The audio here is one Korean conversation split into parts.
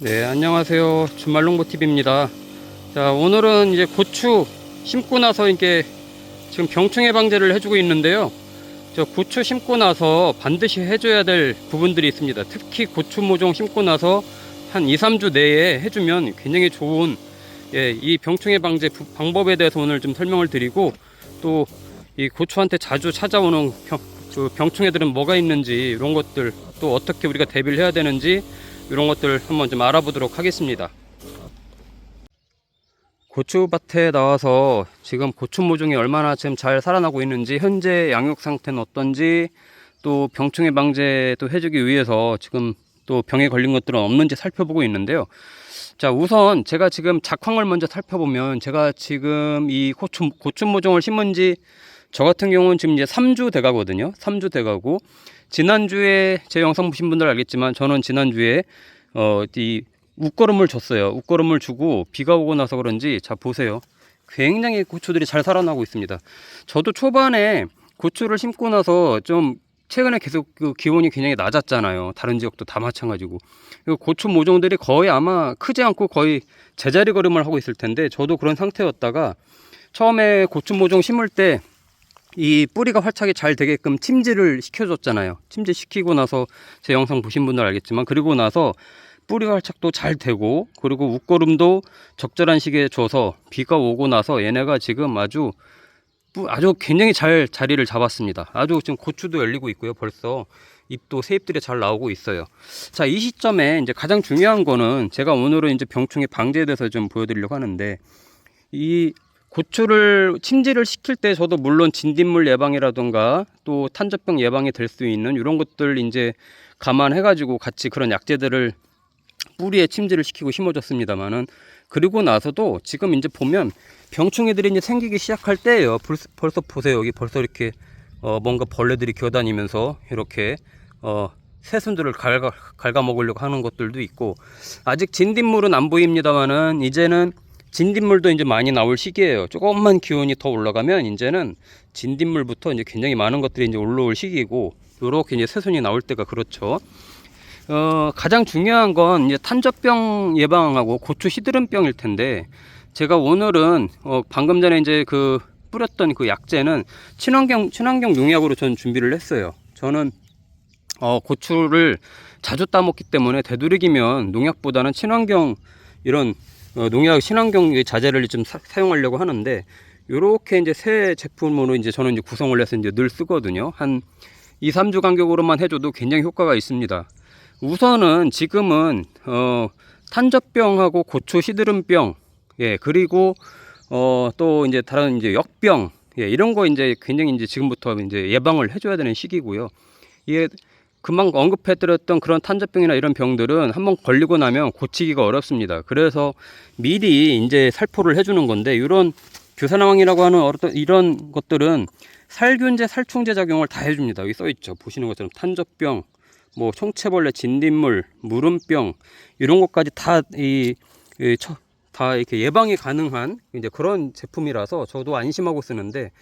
네, 안녕하세요. 주말농부TV입니다. 자, 오늘은 이제 고추 심고 나서 이게 지금 병충 해 방제를 해주고 있는데요. 저 고추 심고 나서 반드시 해줘야 될 부분들이 있습니다. 특히 고추 모종 심고 나서 한 2, 3주 내에 해주면 굉장히 좋은 예, 이 병충 해 방제 부- 방법에 대해서 오늘 좀 설명을 드리고 또 이 고추한테 자주 찾아오는 병, 그 병충해들은 뭐가 있는지 이런 것들 또 어떻게 우리가 대비를 해야 되는지 이런 것들 한번 좀 알아보도록 하겠습니다. 고추밭에 나와서 지금 고추 모종이 얼마나 지금 잘 살아나고 있는지 현재 양육 상태는 어떤지 또 병충해 방제도 해주기 위해서 지금 또 병에 걸린 것들은 없는지 살펴보고 있는데요. 자 우선 제가 지금 작황을 먼저 살펴보면 제가 지금 이 고추 고추 모종을 심은 지 저 같은 경우는 지금 이제 3주 돼가거든요. 3주 돼가고 지난주에 제 영상 보신 분들 알겠지만 저는 지난주에 어, 이 웃거름을 줬어요. 웃거름을 주고 비가 오고 나서 그런지 자 보세요. 굉장히 고추들이 잘 살아나고 있습니다. 저도 초반에 고추를 심고 나서 좀 최근에 계속 그 기온이 굉장히 낮았잖아요. 다른 지역도 다 마찬가지고. 고추 모종들이 거의 아마 크지 않고 거의 제자리 걸음을 하고 있을 텐데 저도 그런 상태였다가 처음에 고추 모종 심을 때 이 뿌리가 활착이 잘 되게끔 침지를 시켜줬잖아요. 침지 시키고 나서 제 영상 보신 분들 알겠지만 그리고 나서 뿌리 활착도 잘 되고 그리고 웃거름도 적절한 시기에 줘서 비가 오고 나서 얘네가 지금 아주 뿌- 아주 굉장히 잘 자리를 잡았습니다. 아주 지금 고추도 열리고 있고요. 벌써 잎도 새잎들이 잘 나오고 있어요. 자, 이 시점에 이제 가장 중요한 거는 제가 오늘은 이제 병충해 방제에 대해서 좀 보여드리려고 하는데 이 고추를 침지를 시킬 때 저도 물론 진딧물 예방이라든가 또 탄저병 예방이 될 수 있는 이런 것들 이제 감안해 가지고 같이 그런 약재들을 뿌리에 침지를 시키고 심어줬습니다만은 그리고 나서도 지금 이제 보면 병충해들이 이제 생기기 시작할 때예요. 벌써, 벌써 보세요. 여기 벌써 이렇게 어 뭔가 벌레들이 기어다니면서 이렇게 어 새순들을 갉아, 갉아 먹으려고 하는 것들도 있고 아직 진딧물은 안 보입니다만은 이제는 진딧물도 이제 많이 나올 시기예요. 조금만 기온이 더 올라가면 이제는 진딧물부터 이제 굉장히 많은 것들이 이제 올라올 시기고 요렇게 이제 새순이 나올 때가 그렇죠. 어, 가장 중요한 건 이제 탄저병 예방하고 고추 시드름병일 텐데 제가 오늘은 어, 방금 전에 이제 그 뿌렸던 그 약재는 친환경 친환경 농약으로 전 준비를 했어요. 저는 어, 고추를 자주 따먹기 때문에 되도록이면 농약보다는 친환경 이런 어, 농약 친환경 자재를 좀 사, 용하려고 하는데 요렇게 이제 새 제품으로 이제 저는 이제 구성을 해서 이제 늘 쓰거든요. 한 2, 3주 간격으로만 해줘도 굉장히 효과가 있습니다. 우선은 지금은 어 탄저병하고 고추 시드름병 예 그리고 어 또 이제 다른 이제 역병 예 이런 거 이제 굉장히 이제 지금부터 이제 예방을 해줘야 되는 시기고요. 이게 금방 언급해드렸던 그런 탄저병이나 이런 병들은 한번 걸리고 나면 고치기가 어렵습니다. 그래서 미리 이제 살포를 해주는 건데 이런 규산화황이라고 하는 어떤 이런 것들은 살균제, 살충제 작용을 다 해줍니다. 여기 써 있죠. 보시는 것처럼 탄저병, 뭐 총체벌레, 진딧물, 무름병 이런 것까지 다이 다 이렇게 예방이 가능한 이제 그런 제품이라서 저도 안심하고 쓰는데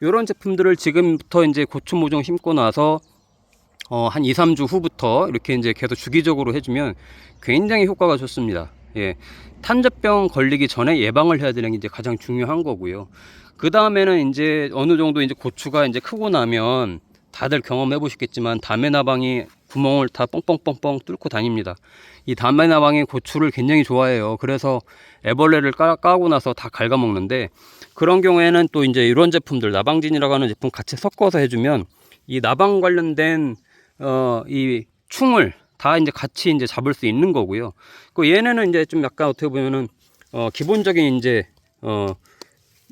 이런 제품들을 지금부터 이제 고추 모종 심고 나서 어, 한 2, 3주 후부터 이렇게 이제 계속 주기적으로 해주면 굉장히 효과가 좋습니다. 예. 탄저병 걸리기 전에 예방을 해야 되는 게 이제 가장 중요한 거고요. 그 다음에는 이제 어느 정도 이제 고추가 이제 크고 나면 다들 경험해 보셨겠지만 다메나방이 구멍을 다 뻥뻥뻥뻥 뚫고 다닙니다. 이 다메나방이 고추를 굉장히 좋아해요. 그래서 애벌레를 까, 까고 나서 다 갉아먹는데 그런 경우에는 또 이제 이런 제품들 나방진이라고 하는 제품 같이 섞어서 해주면 이 나방 관련된 어 이 충을 다 이제 같이 이제 잡을 수 있는 거고요. 그 얘네는 이제 좀 약간 어떻게 보면은 어 기본적인 이제 어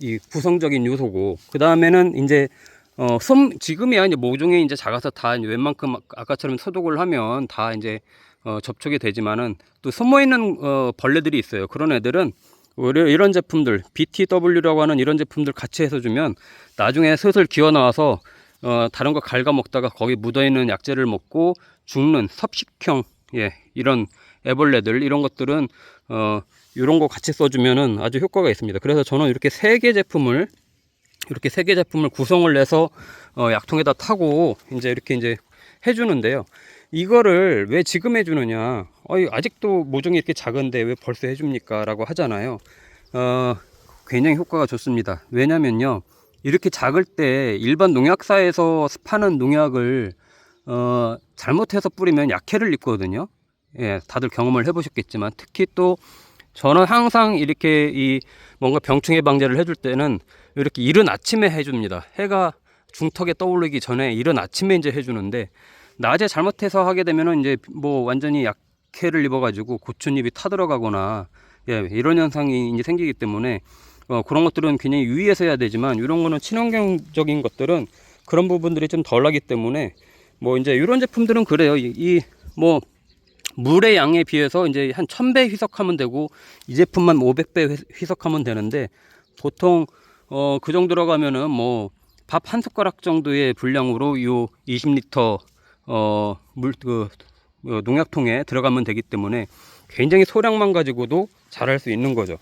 이 구성적인 요소고 그 다음에는 이제 어, 섬, 지금이야 이제 모종이 이제 작아서 다 이제 웬만큼 아까처럼 소독을 하면 다 이제 어, 접촉이 되지만은 또 숨어 있는 어, 벌레들이 있어요. 그런 애들은 오히려 이런 제품들 BTW라고 하는 이런 제품들 같이 해서 주면 나중에 슬슬 기어 나와서 어, 다른 거 갉아 먹다가 거기 묻어 있는 약재를 먹고 죽는 섭식형 예 이런 애벌레들 이런 것들은 어 이런 거 같이 써주면은 아주 효과가 있습니다. 그래서 저는 이렇게 세 개 제품을 이렇게 세 개 제품을 구성을 해서 어, 약통에다 타고 이제 이렇게 이제 해주는데요. 이거를 왜 지금 해주느냐? 어이, 아직도 모종이 이렇게 작은데 왜 벌써 해줍니까? 라고 하잖아요. 어, 굉장히 효과가 좋습니다. 왜냐면요. 이렇게 작을 때 일반 농약사에서 파는 농약을 어, 잘못해서 뿌리면 약해를 입거든요. 예, 다들 경험을 해보셨겠지만 특히 또 저는 항상 이렇게 이 뭔가 병충해 방제를 해줄 때는 이렇게 이른 아침에 해줍니다. 해가 중턱에 떠오르기 전에 이른 아침에 이제 해주는데 낮에 잘못해서 하게 되면은 이제 뭐 완전히 약해를 입어가지고 고추잎이 타들어가거나 예, 이런 현상이 이제 생기기 때문에 어, 그런 것들은 굉장히 유의해서 해야 되지만 이런 거는 친환경적인 것들은 그런 부분들이 좀 덜하기 때문에 뭐 이제 이런 제품들은 그래요. 이뭐 물의 양에 비해서 이제 한 1000배 희석하면 되고 이 제품만 500배 희석하면 되는데 보통 어, 그 정도로 가면은 뭐 밥 한 숟가락 정도의 분량으로 요 20리터 어, 물, 그, 어, 농약통에 들어가면 되기 때문에 굉장히 소량만 가지고도 잘할 수 있는 거죠.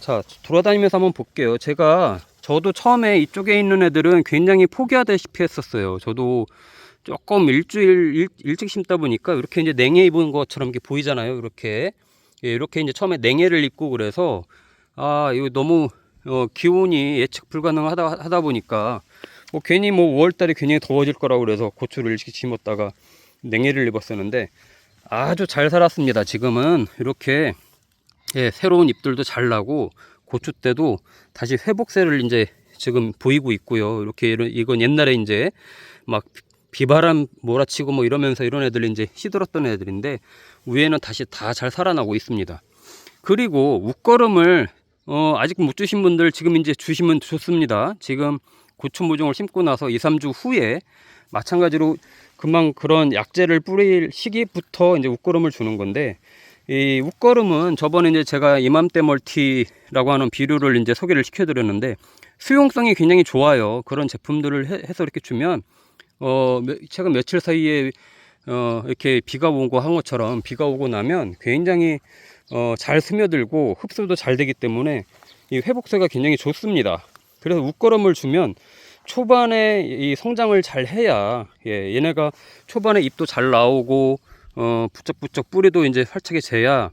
자, 돌아다니면서 한번 볼게요. 제가, 저도 처음에 이쪽에 있는 애들은 굉장히 포기하다시피 했었어요. 저도 조금 일주일 일, 일찍 심다 보니까 이렇게 이제 냉해 입은 것처럼 이렇게 보이잖아요. 이렇게. 예, 이렇게 이제 처음에 냉해를 입고 그래서, 아, 이거 너무, 어, 기온이 예측 불가능하다 하다 보니까 뭐 괜히 뭐 5월달에 괜히 더워질 거라고 그래서 고추를 일찍 심었다가 냉해를 입었었는데 아주 잘 살았습니다. 지금은 이렇게 예, 새로운 잎들도 잘 나고 고추 때도 다시 회복세를 이제 지금 보이고 있고요. 이렇게 이런- 이건 옛날에 이제 막 비바람 몰아치고 뭐 이러면서 이런 애들 이제 시들었던 애들인데 위에는 다시 다 잘 살아나고 있습니다. 그리고 웃거름을 어, 아직 못 주신 분들 지금 이제 주시면 좋습니다. 지금 고추 모종을 심고 나서 2, 3주 후에 마찬가지로 금방 그런 약재를 뿌릴 시기부터 이제 웃거름을 주는 건데 이 웃거름은 저번에 이제 제가 이맘때 멀티라고 하는 비료를 이제 소개를 시켜드렸는데 수용성이 굉장히 좋아요. 그런 제품들을 해, 해서 이렇게 주면 어 며- 최근 며칠 사이에 어 이렇게 비가 오고 한 것처럼 비가 오고 나면 굉장히 어 잘 스며들고 흡수도 잘 되기 때문에 이 회복세가 굉장히 좋습니다. 그래서 웃거름을 주면 초반에 이 성장을 잘 해야 예, 얘네가 초반에 잎도 잘 나오고 어 부쩍부쩍 뿌리도 이제 활착이 돼야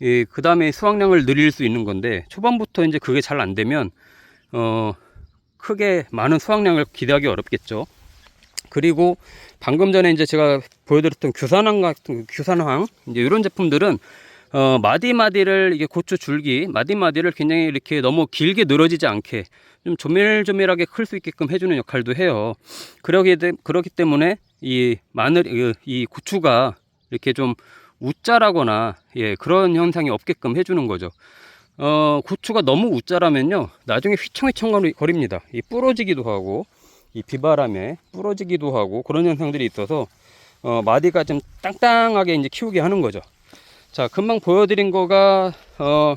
이 그다음에 수확량을 늘릴 수 있는 건데 초반부터 이제 그게 잘 안 되면 어 크게 많은 수확량을 기대하기 어렵겠죠. 그리고 방금 전에 이제 제가 보여드렸던 규산황 같은 규산황 이제 이런 제품들은 어 마디마디를 이게 고추 줄기 마디마디를 굉장히 이렇게 너무 길게 늘어지지 않게 좀 조밀조밀하게 클 수 있게끔 해주는 역할도 해요. 그러기, 때- 그렇기 때문에 이 마늘 이- 이 고추가 이렇게 좀 웃자라거나 예 그런 현상이 없게끔 해주는 거죠. 어 고추가 너무 웃자라면요 나중에 휘청휘청 거립니다. 이 부러지기도 하고 이 비바람에 부러지기도 하고 그런 현상들이 있어서 어 마디가 좀 땅땅하게 이제 키우게 하는 거죠. 자 금방 보여드린 거가 어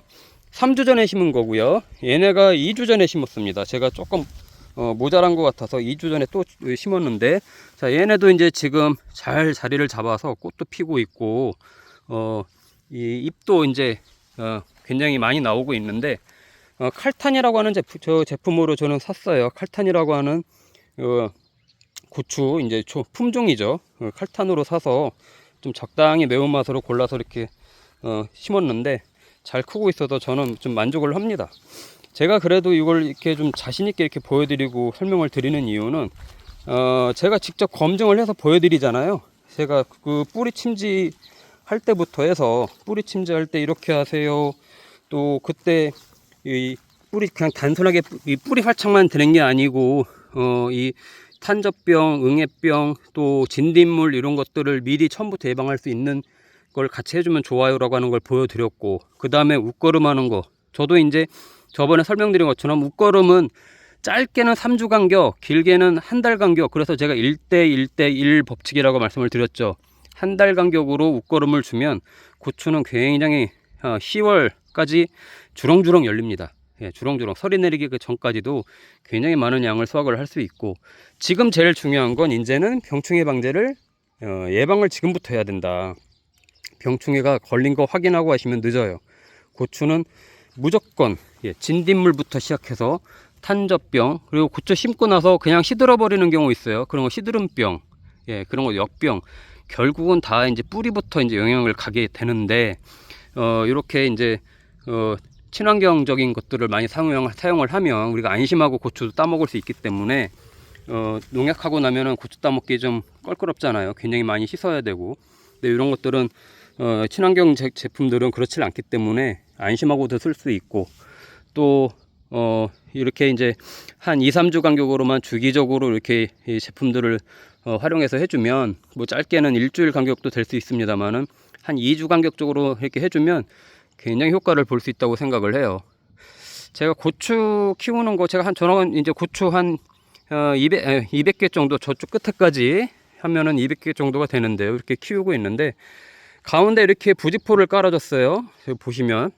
3주 전에 심은 거고요. 얘네가 2주 전에 심었습니다. 제가 조금 어, 모자란 것 같아서 2주 전에 또 심었는데 자 얘네도 이제 지금 잘 자리를 잡아서 꽃도 피고 있고 어, 이 잎도 이제 어, 굉장히 많이 나오고 있는데 어, 칼탄이라고 하는 제품, 저 제품으로 저는 샀어요. 칼탄이라고 하는 어, 고추 이제 초, 품종이죠. 어, 칼탄으로 사서 좀 적당히 매운맛으로 골라서 이렇게 어, 심었는데 잘 크고 있어서 저는 좀 만족을 합니다. 제가 그래도 이걸 이렇게 좀 자신있게 이렇게 보여드리고 설명을 드리는 이유는, 어, 제가 직접 검증을 해서 보여드리잖아요. 제가 그 뿌리 침지 할 때부터 해서 뿌리 침지 할 때 이렇게 하세요. 또 그때 이 뿌리 그냥 단순하게 이 뿌리 활착만 되는 게 아니고, 어, 이 탄저병, 응애병, 또 진딧물 이런 것들을 미리 처음부터 예방할 수 있는 걸 같이 해주면 좋아요라고 하는 걸 보여드렸고 그 다음에 웃걸음 하는 거 저도 이제 저번에 설명드린 것처럼 웃걸음은 짧게는 3주 간격 길게는 한 달 간격 그래서 제가 1대 1대 1 법칙이라고 말씀을 드렸죠. 한 달 간격으로 웃걸음을 주면 고추는 굉장히 10월까지 주렁주렁 열립니다. 예, 주렁주렁. 설이 내리기 그 전까지도 굉장히 많은 양을 수확을 할 수 있고. 지금 제일 중요한 건 이제는 병충해 방제를 어, 예방을 지금부터 해야 된다. 병충해가 걸린 거 확인하고 하시면 늦어요. 고추는 무조건 예, 진딧물부터 시작해서 탄저병 그리고 고추 심고 나서 그냥 시들어 버리는 경우 있어요. 그런 거 시드름병, 예, 그런 거 역병 결국은 다 이제 뿌리부터 이제 영향을 가게 되는데 어 이렇게 이제 어 친환경적인 것들을 많이 사용, 사용을 하면 우리가 안심하고 고추도 따먹을 수 있기 때문에 어, 농약하고 나면은 고추 따먹기 좀 껄끄럽잖아요. 굉장히 많이 씻어야 되고. 근데 이런 것들은 어, 친환경 제, 제품들은 그렇지 않기 때문에 안심하고도 쓸 수 있고 또 어, 이렇게 이제 한 2, 3주 간격으로만 주기적으로 이렇게 이 제품들을 어, 활용해서 해주면 뭐 짧게는 일주일 간격도 될 수 있습니다만은 한 2주 간격적으로 이렇게 해주면 굉장히 효과를 볼 수 있다고 생각을 해요. 제가 고추 키우는 거 제가 한 저는 이제 고추 한 어, 200, 에, 200개 정도 저쪽 끝에까지 하면은 200개 정도가 되는데요. 이렇게 키우고 있는데 가운데 이렇게 부직포를 깔아줬어요. 보시면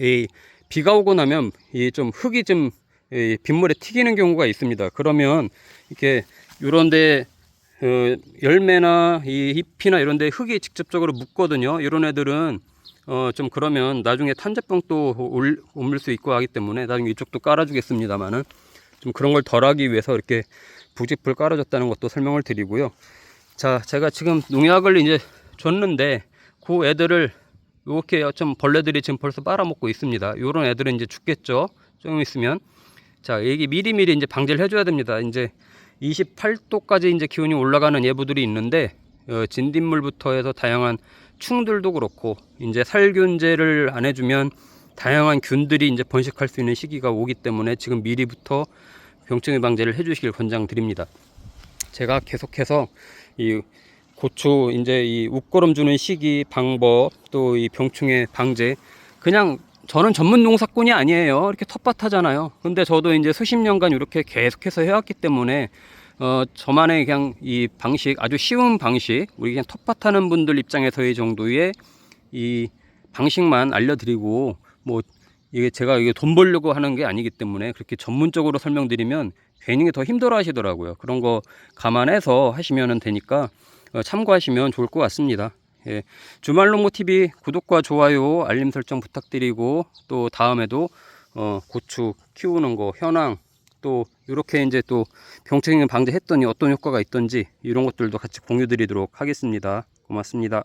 이 비가 오고 나면 이 좀 흙이 좀이 빗물에 튀기는 경우가 있습니다. 그러면 이렇게 요런데 어, 열매나 이 잎이나 이런데 흙이 직접적으로 묻거든요. 이런 애들은 어, 좀 그러면 나중에 탄저병도 올, 옮을 수 있고 하기 때문에 나중에 이쪽도 깔아주겠습니다만은 좀 그런 걸 덜하기 위해서 이렇게 부직풀 깔아줬다는 것도 설명을 드리고요. 자, 제가 지금 농약을 이제 줬는데 그 애들을 이렇게 좀 벌레들이 지금 벌써 빨아먹고 있습니다. 이런 애들은 이제 죽겠죠. 좀 있으면. 자, 이게 미리미리 이제 방제를 해줘야 됩니다. 이제 28도까지 이제 기온이 올라가는 예보들이 있는데 어, 진딧물부터 해서 다양한 충들도 그렇고 이제 살균제를 안 해주면 다양한 균들이 이제 번식할 수 있는 시기가 오기 때문에 지금 미리부터 병충해 방제를 해주시길 권장드립니다. 제가 계속해서 이 고추 이제 이 웃거름 주는 시기 방법 또 이 병충해 방제 그냥 저는 전문 농사꾼이 아니에요. 이렇게 텃밭 하잖아요. 근데 저도 이제 수십 년간 이렇게 계속해서 해왔기 때문에 어 저만의 그냥 이 방식 아주 쉬운 방식 우리 그냥 텃밭 하는 분들 입장에서의 정도의 이 방식만 알려드리고 뭐 이게 제가 이게 돈 벌려고 하는 게 아니기 때문에 그렇게 전문적으로 설명드리면 괜히 더 힘들어 하시더라고요. 그런 거 감안해서 하시면 되니까 어, 참고하시면 좋을 것 같습니다. 예. 주말농모 TV 구독과 좋아요, 알림 설정 부탁드리고 또 다음에도 어, 고추 키우는 거 현황 또 이렇게 이제 또 병충해 방제했더니 어떤 효과가 있던지 이런 것들도 같이 공유 드리도록 하겠습니다. 고맙습니다.